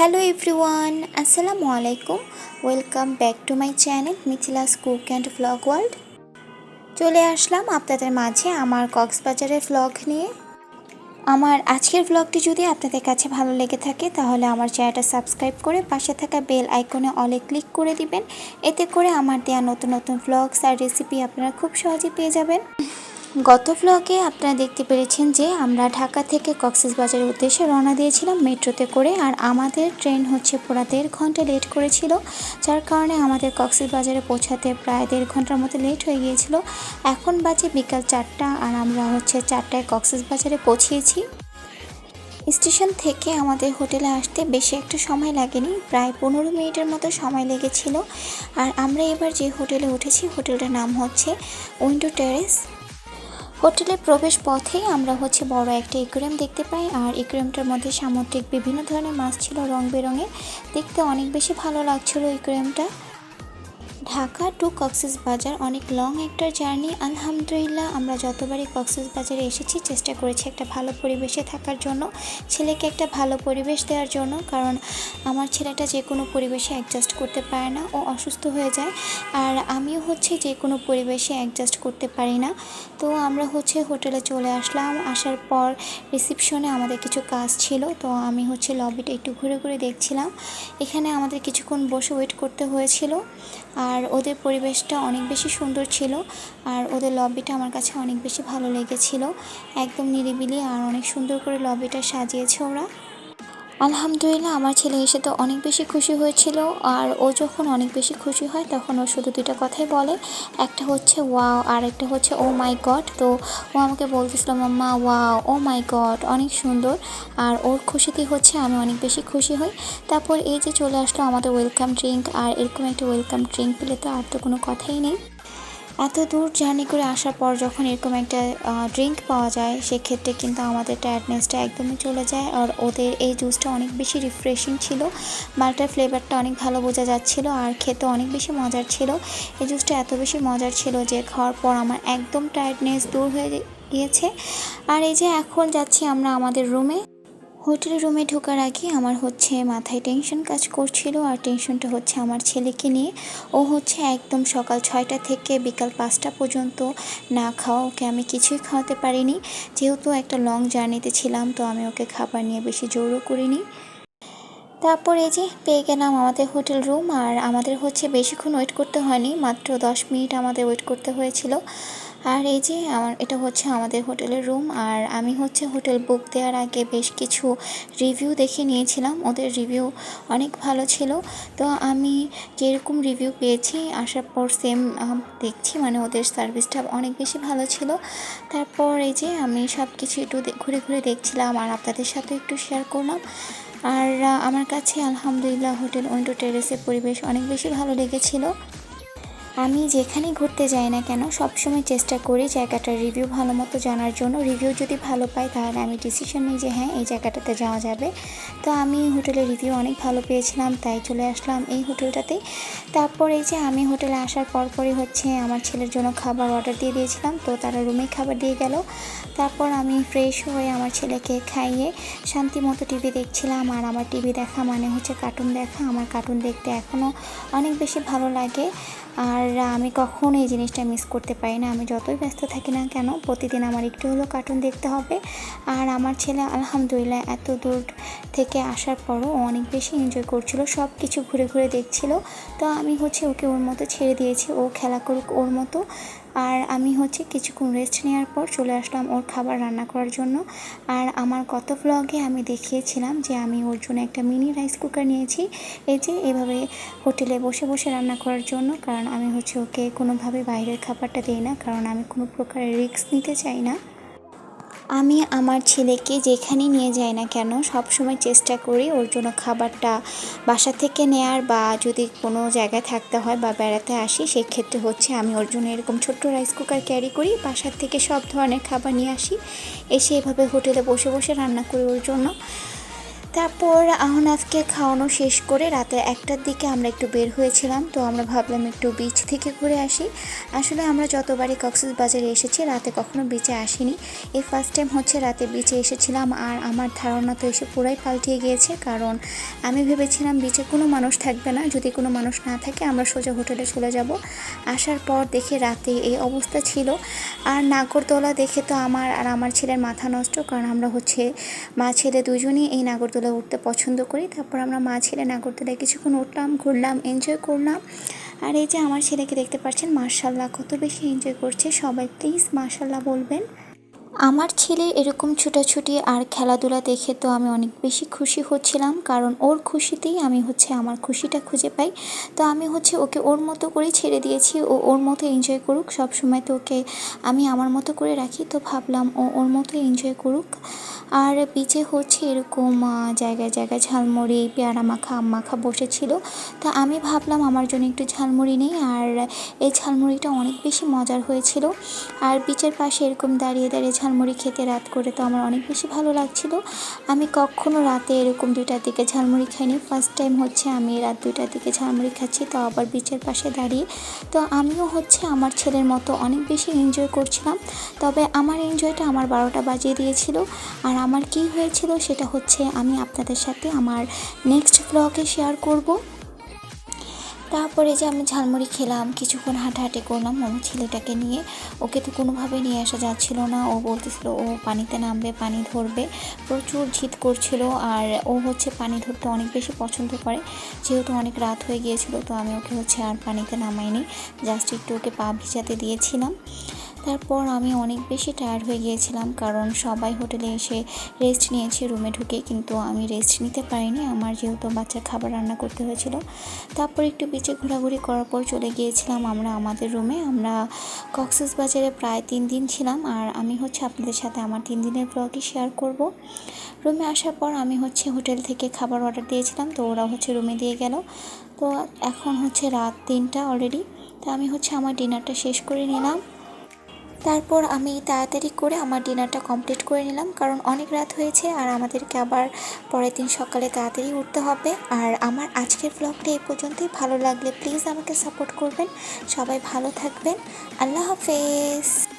Hello everyone আসসালামু আলাইকুম welcome back to my channel Mithila's cook and vlog world চলে আসলাম আপনাদের মাঝে আমার কক্সবাজারের ফ্লগ নিয়ে। আমার আজকের ভ্লগটি যদি আপনাদের কাছে ভালো লেগে থাকে, তাহলে আমার চ্যানেলটা সাবস্ক্রাইব করে পাশে থাকা বেল আইকনে অলে ক্লিক করে দিবেন। এতে করে আমার দেওয়া নতুন নতুন ভ্লগস আর রেসিপি আপনারা খুব সহজে পেয়ে যাবেন। গত ভ্লগে আপনারা দেখতে পেরেছেন যে আমরা ঢাকা থেকে কক্সবাজারের উদ্দেশ্যে রওনা দিয়েছিলাম মেট্রোতে করে আর আমাদের ট্রেন হচ্ছে পুরো দেড় ঘণ্টা লেট করেছিল, যার কারণে আমাদের কক্সবাজারে পৌঁছাতে প্রায় দেড় ঘণ্টার মতো লেট হয়ে গিয়েছিল। এখন বাজে বিকাল চারটা আর আমরা হচ্ছে চারটায় কক্সবাজারে পৌঁছিয়েছি। স্টেশন থেকে আমাদের হোটেলে আসতে বেশি একটা সময় লাগেনি, প্রায় পনেরো মিনিটের মতো সময় লেগেছিল। আর আমরা এবার যে হোটেলে উঠেছি, হোটেলটার নাম হচ্ছে উইন্ডো টেরেস। হোটেলের প্রবেশ পথেই আমরা হচ্ছে বড় একটা ইকুরিয়াম দেখতে পাই। আর ইকুরিয়ামটার মধ্যে সামুদ্রিক বিভিন্ন ধরনের মাছ ছিল, রং বেরঙের। দেখতে অনেক বেশি ভালো লাগছিল ইকুরিয়ামটা ঢাকা টু কক্সেস বাজার অনেক লং একটা জার্নি। আলহামদুলিল্লাহ, আমরা যতবারই কক্সেস বাজারে এসেছি, চেষ্টা করেছি একটা ভালো পরিবেশে থাকার জন্য, ছেলেকে একটা ভালো পরিবেশ দেওয়ার জন্য, কারণ আমার ছেলেটা যে কোনো পরিবেশে অ্যাডজাস্ট করতে পারে না, ও অসুস্থ হয়ে যায়। আর আমিও হচ্ছে যে কোনো পরিবেশে অ্যাডজাস্ট করতে পারি না। তো আমরা হচ্ছে হোটেলে চলে আসলাম, আসার পর রিসিপশনে আমাদের কিছু কাজ ছিল, তো আমি হচ্ছে লবিটা একটু ঘুরে ঘুরে দেখছিলাম। এখানে আমাদের কিছুক্ষণ বসে ওয়েট করতে হয়েছিল। আর ওদের পরিবেশটা অনেক বেশি সুন্দর ছিল আর ওদের লবিটা আমার কাছে অনেক বেশি ভালো লেগেছিল। একদম নিরিবিলি আর অনেক সুন্দর করে লবিটা সাজিয়েছে ওরা। আলহামদুলিল্লাহ, আমার ছেলে এসে তো অনেক বেশি খুশি হয়েছিল আর ও যখন অনেক বেশি খুশি হয় তখন ও শুধু দুইটা কথাই বলে। একটা হচ্ছে, ওয়াও, আর একটা হচ্ছে, ও মাই গড। তো ও আমাকে বলতেছিল, মাম্মা, ওয়াও, ও মাই গড, অনেক সুন্দর। আর ওর খুশিতে হচ্ছে, আমি অনেক বেশি খুশি হই। তারপর এই যে চলে আসলো আমাদের ওয়েলকাম ড্রিঙ্ক, আর এরকম একটা ওয়েলকাম ড্রিঙ্ক পেলে তো আর তো কোনো কথাই নেই। এত দূর জার্নি করে আসার পর যখন এরকম একটা ড্রিঙ্ক পাওয়া যায়, সেক্ষেত্রে কিন্তু আমাদের টায়ার্ডনেসটা একদমই চলে যায়। আর ওদের এই জুসটা অনেক বেশি রিফ্রেশিং ছিল। মালটার ফ্লেভারটা অনেক ভালো বোঝা যাচ্ছিল আর খেতে অনেক বেশি মজার ছিল। এই জুসটা এত বেশি মজার ছিল যে খাওয়ার পর আমার একদম টায়ার্ডনেস দূর হয়ে গিয়েছে। আর এই যে এখন যাচ্ছি আমরা আমাদের রুমে হোটেল রুমে ঢোকার আগে আমার হচ্ছে মাথায় টেনশন কাজ করছিল আর টেনশনটা হচ্ছে আমার ছেলেকে নিয়ে। ও হচ্ছে একদম সকাল ছয়টা থেকে বিকাল পাঁচটা পর্যন্ত না খাওয়া ওকে আমি কিছুই খাওয়াতে পারিনি। যেহেতু একটা লং জার্নিতে ছিলাম, তো আমি ওকে খাবার নিয়ে বেশি জোরও করিনি। তারপর এই যে পেয়ে গেলাম আমাদের হোটেল রুম, আর আমাদের হচ্ছে বেশিক্ষণ ওয়েট করতে হয়নি, মাত্র দশ মিনিট আমাদের ওয়েট করতে হয়েছিল। আর এই যে আমার, এটা হচ্ছে আমাদের হোটেলের রুম, আর আমি হচ্ছে হোটেল বুক দেওয়ার আগে বেশ কিছু রিভিউ দেখে নিয়েছিলাম। ওদের রিভিউ অনেক ভালো ছিল। তো আমি যেরকম রিভিউ পেয়েছি, আসার পর সেম দেখছি মানে ওদের সার্ভিসটা অনেক বেশি ভালো ছিল। তারপর এই যে আমি সব কিছু একটু ঘুরে ঘুরে দেখছিলাম, আর আপনাদের সাথে একটু শেয়ার করলাম। আর আমার কাছে আলহামদুলিল্লাহ হোটেল উইন্ডো টেরেসের পরিবেশ অনেক বেশি ভালো লেগেছিলো। আমি যেখানেই ঘুরতে যাই না কেন, সবসময় চেষ্টা করি জায়গাটার রিভিউ ভালো মতো জানার জন্য। রিভিউ যদি ভালো পাই, তাহলে আমি ডিসিশন নিই যে হ্যাঁ এই জায়গাটাতে যাওয়া যাবে। তো আমি হোটেলের রিভিউ অনেক ভালো পেয়েছিলাম, তাই চলে আসলাম এই হোটেলটাতেই তারপর এই যে আমি হোটেলে আসার পরপরই হচ্ছে আমার ছেলের জন্য খাবার অর্ডার দিয়ে দিয়েছিলাম, তো তারা রুমে খাবার দিয়ে গেল। তারপর আমি ফ্রেশ হয়ে আমার ছেলেকে খাইয়ে শান্তি মতো টিভি দেখছিলাম, আর আমার টিভি দেখা মানে হচ্ছে কার্টুন দেখা। আমার কার্টুন দেখতে এখনও অনেক বেশি ভালো লাগে। আর আমি কখনো এই জিনিসটা মিস করতে পারি না। আমি যতই ব্যস্ত থাকি না কেন, প্রতিদিন আমার একটু হলেও কার্টুন দেখতে হবে। আর আমার ছেলে আলহামদুলিল্লাহ এত দূর থেকে আসার পরও অনেক বেশি এনজয় করছিল সব কিছু ঘুরে ঘুরে দেখছিল। তো আমি হচ্ছে ওকে ওর মতো ছেড়ে দিয়েছি। ও খেলা করুক ওর মতো। আর আমি হচ্ছে কিছুক্ষণ রেস্ট নেওয়ার পর চলে আসলাম ওর খাবার রান্না করার জন্য। আর আমার গত ব্লগে আমি দেখিয়েছিলাম যে আমি ওর জন্য একটা মিনি রাইস কুকার নিয়েছি। এই যে এভাবে হোটেলে বসে বসে রান্না করার জন্য, কারণ আমি হচ্ছে ওকে কোনোভাবে বাইরের খাবারটা দিই না, কারণ আমি কোনো প্রকারের রিস্ক নিতে চাই না। আমি আমার ছেলেকে যেখানে নিয়ে যাই না কেন, সব সময় চেষ্টা করি ওর জন্য খাবারটা বাসা থেকে নেয়ার বা যদি কোনো জায়গায় থাকতে হয় বা বেড়াতে আসি, সেক্ষেত্রে হচ্ছে আমি ওর জন্য এরকম ছোট্ট রাইস কুকার ক্যারি করি, বাসার থেকে সব ধরনের খাবার নিয়ে আসি। এসে এভাবে হোটেলে বসে বসে রান্না করি ওর জন্য। তারপর আহনাফকে খাওয়ানো শেষ করে রাতে একটার দিকে আমরা একটু বের হয়েছিলাম, তো আমরা ভাবলাম একটু বিচ থেকে ঘুরে আসি। আসলে আমরা যতবারই কক্সেস বাজারে এসেছি, রাতে কখনো বিচে আসিনি। এই ফার্স্ট টাইম হচ্ছে রাতে বিচে এসেছিলাম, আর আমার ধারণা তো এসে পুরাই পাল্টিয়ে গিয়েছে, কারণ আমি ভেবেছিলাম বিচে কোনো মানুষ থাকবে না। যদি কোনো মানুষ না থাকে, আমরা সোজা হোটেলে চলে যাব। আসার পর দেখে রাতে এই অবস্থা ছিল। আর নাগরদোলা দেখে তো আমার আর আমার ছেলের মাথা নষ্ট, কারণ আমরা হচ্ছে মা, ছেলে দুজনই এই নাগরদোলা উঠতে পছন্দ করি। তারপর আমরা মা ছেলে নাগরদোলায় কিছুক্ষণ উঠলাম, ঘুরলাম এনজয় করলাম। আর এই যে আমার ছেলেকে দেখতে পাচ্ছেন মার্শাল্লাহ কত বেশি এনজয় করছে। সবাই প্লিজ মার্শাল্লাহ বলবেন। আমার ছেলে এরকম ছুটাছুটি আর খেলাধুলা দেখে তো আমি অনেক বেশি খুশি হচ্ছিলাম, কারণ ওর খুশিতেই আমি হচ্ছে আমার খুশিটা খুঁজে পাই। তো আমি হচ্ছে ওকে ওর মতো করে ছেড়ে দিয়েছি, ও ওর মতো এনজয় করুক সব সময় তো ওকে আমি আমার মতো করে রাখি, তো ভাবলাম ও ওর মতো এনজয় করুক। আর বিচে হচ্ছে এরকম জায়গায় জায়গায় ঝালমুড়ি, পেয়ারা মাখা, আম মাখা বসেছিল। তা আমি ভাবলাম আমার জন্য একটু ঝালমুড়ি নেই, আর এই ঝালমুড়িটা অনেক বেশি মজার হয়েছিল। আর বিচের পাশে এরকম দাঁড়িয়ে দাঁড়িয়ে ঝালমুড়ি খেতে রাত করে তো আমার অনেক বেশি ভালো লাগছিল। আমি কখনো রাতে এরকম দুইটার দিকে ঝালমুড়ি খাইনি। ফার্স্ট টাইম হচ্ছে আমি রাত দুইটার দিকে ঝালমুড়ি খাচ্ছি তাও আবার বিচের পাশে দাঁড়িয়ে। তো আমিও হচ্ছে আমার ছেলের মতো অনেক বেশি এনজয় করছিলাম। তবে আমার এনজয়টা আমার বারোটা বাজিয়ে দিয়েছিল। আর আমার কি হয়েছিল সেটা হচ্ছে আমি আপনাদের সাথে আমার নেক্সট ব্লগে শেয়ার করব। তারপরে যে আমি ঝালমুড়ি খেলাম, কিছুক্ষণ হাঁটাহাঁটি করলাম আমার ছেলেটাকে নিয়ে। ওকে তো কোনোভাবে নিয়ে আসা যাচ্ছিল না। ও বলতেছিল, ও পানিতে নামবে, পানি ধরবে। প্রচুর ঝিত করছিল। আর ও হচ্ছে পানি ধরতে অনেক বেশি পছন্দ করে। যেহেতু অনেক রাত হয়ে গিয়েছিল, তো আমি ওকে হচ্ছে আর পানিতে নামাইনি। জাস্ট একটু ওকে পা ভিজাতে দিয়েছিলাম। তারপর আমি অনেক বেশি টায়ার্ড হয়ে গিয়েছিলাম, কারণ সবাই হোটেলে এসে রেস্ট নিয়েছে রুমে ঢুকে কিন্তু আমি রেস্ট নিতে পারিনি। আমার যেহেতু বাচ্চার খাবার রান্না করতে হয়েছিল, তারপর একটু বিচে ঘোরাঘুরি করার পর চলে গিয়েছিলাম আমরা আমাদের রুমে আমরা কক্সেস বাজারে প্রায় তিন দিন ছিলাম আর আমি হচ্ছে আপনাদের সাথে আমার তিন দিনের ব্লগই শেয়ার করব। রুমে আসার পর আমি হচ্ছে হোটেল থেকে খাবার অর্ডার দিয়েছিলাম, তো ওরা হচ্ছে রুমে দিয়ে গেল। তো এখন হচ্ছে রাত তিনটা অলরেডি তো আমি হচ্ছে আমার ডিনারটা শেষ করে নিলাম। তারপর আমি তাড়াতাড়ি করে আমার ডিনারটা কমপ্লিট করে নিলাম, কারণ অনেক রাত হয়েছে আর আমাদেরকে আবার পরের দিন সকালে তাড়াতাড়ি উঠতে হবে। আর আমার আজকের ব্লগটা এই পর্যন্তই। ভালো লাগলে প্লিজ আমাকে সাপোর্ট করবেন। সবাই ভালো থাকবেন। আল্লাহ হাফেজ।